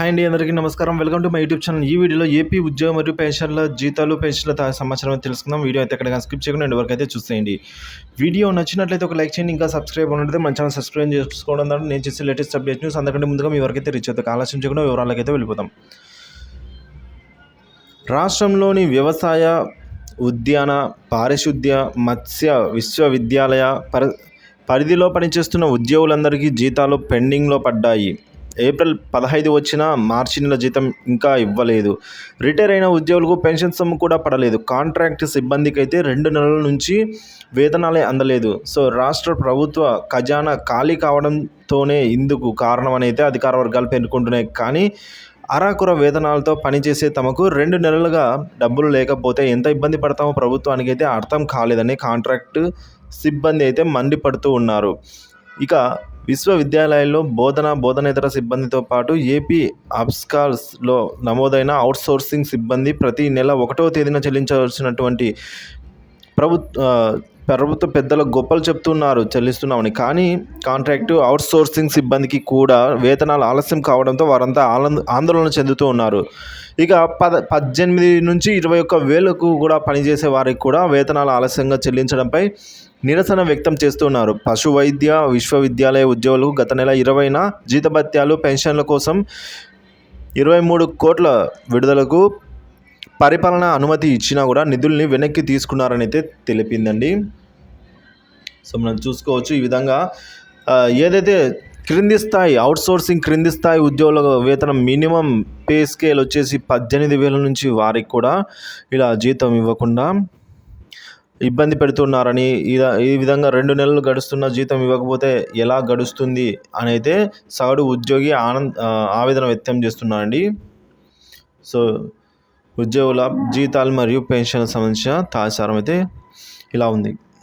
Hi అండి అందరికీ నమస్కారం. Welcome to my YouTube channel. ఈ వీడియోలో ఏపీ ఉద్యోగం మరియు పెన్షన్ల జీతాలు పెన్షన్ల సమాచారం తెలుసుకుందాం. వీడియో అయితే ఎక్కడ స్కిప్ చేయకుండా ఎండ్ వరకు అయితే చూసేయండి. వీడియో నచ్చినట్లయితే ఒక లైక్ చేయండి ఇంకా సబ్స్క్రైబ్ ఉన్నట్లయితే మన ఛానల్ సబ్స్క్రైబ్ చేసుకోవడం ద్వారా నేను చేసే లేటెస్ట్ అప్డేట్ న్యూస్ అందరికంటే ముందుగా మీ వరకైతే రీచ్ అవుతుంది ఆలస్యం చేయకుండా వివరాలకైతే వెళ్ళిపోతాం. రాష్ట్రంలోని వ్యవసాయ ఉద్యాన పారిశుద్ధ్య మత్స్య విశ్వవిద్యాలయ పరి పరిధిలో పనిచేస్తున్న ఉద్యోగులందరికీ జీతాలు పెండింగ్లో పడ్డాయి. ఏప్రిల్ పదహైదు వచ్చిన మార్చి నెల జీతం ఇంకా ఇవ్వలేదు. రిటైర్ అయిన ఉద్యోగులకు పెన్షన్ సొమ్ము కూడా పడలేదు. కాంట్రాక్ట్ సిబ్బందికి అయితే రెండు నెలల నుంచి వేతనాలే అందలేదు. సో రాష్ట్ర ప్రభుత్వ ఖజానా ఖాళీ కావడంతోనే ఇందుకు కారణం అని అయితే అధికార వర్గాలు పేర్కొంటున్నాయి. కానీ అరాకుర వేతనాలతో పనిచేసే తమకు రెండు నెలలుగా డబ్బులు లేకపోతే ఎంత ఇబ్బంది పడతామో ప్రభుత్వానికి అయితే అర్థం కాలేదని కాంట్రాక్ట్ సిబ్బంది అయితే మండిపడుతూ ఉన్నారు. ఇక విశ్వవిద్యాలయాల్లో బోధన బోధనేతర సిబ్బందితో పాటు ఏపీ అబ్స్కాల్స్లో నమోదైన అవుట్సోర్సింగ్ సిబ్బంది ప్రతి నెల ఒకటో తేదీన చెల్లించవలసినటువంటి ప్రభుత్వ ప్రభుత్వ పెద్దల గొప్పలు చెప్తున్నారు చెల్లిస్తున్నామని. కానీ కాంట్రాక్టు అవుట్సోర్సింగ్ సిబ్బందికి కూడా వేతనాలు ఆలస్యం కావడంతో వారంతా ఆనంద ఆందోళన చెందుతూ ఉన్నారు. ఇక పద పద్దెనిమిది నుంచి ఇరవై ఒక్క వేలకు కూడా పనిచేసే వారికి కూడా వేతనాలు ఆలస్యంగా చెల్లించడంపై నిరసన వ్యక్తం చేస్తున్నారు. పశు వైద్య విశ్వవిద్యాలయ ఉద్యోగులకు గత నెల ఇరవైన జీతభత్యాలు పెన్షన్ల కోసం ఇరవై మూడు కోట్ల విడుదలకు పరిపాలన అనుమతి ఇచ్చినా కూడా నిధుల్ని వెనక్కి తీసుకున్నారనైతే తెలిపిందండి. సో మనం చూసుకోవచ్చు ఈ విధంగా ఏదైతే క్రింది స్థాయి అవుట్సోర్సింగ్ క్రింది స్థాయి ఉద్యోగుల వేతనం మినిమం పే స్కేల్ వచ్చేసి పద్దెనిమిది వేల నుంచి వారికి కూడా ఇలా జీతం ఇవ్వకుండా ఇబ్బంది పెడుతున్నారని ఇలా ఈ విధంగా రెండు నెలలు గడుస్తున్న జీతం ఇవ్వకపోతే ఎలా గడుస్తుంది అని అయితే సగటు ఉద్యోగి ఆనంద్ ఆవేదన వ్యక్తం చేస్తున్నారండి. సో ఉద్యోగుల జీతాలు మరియు పెన్షన్ సంబంధించిన తాసారం అయితే ఇలా ఉంది.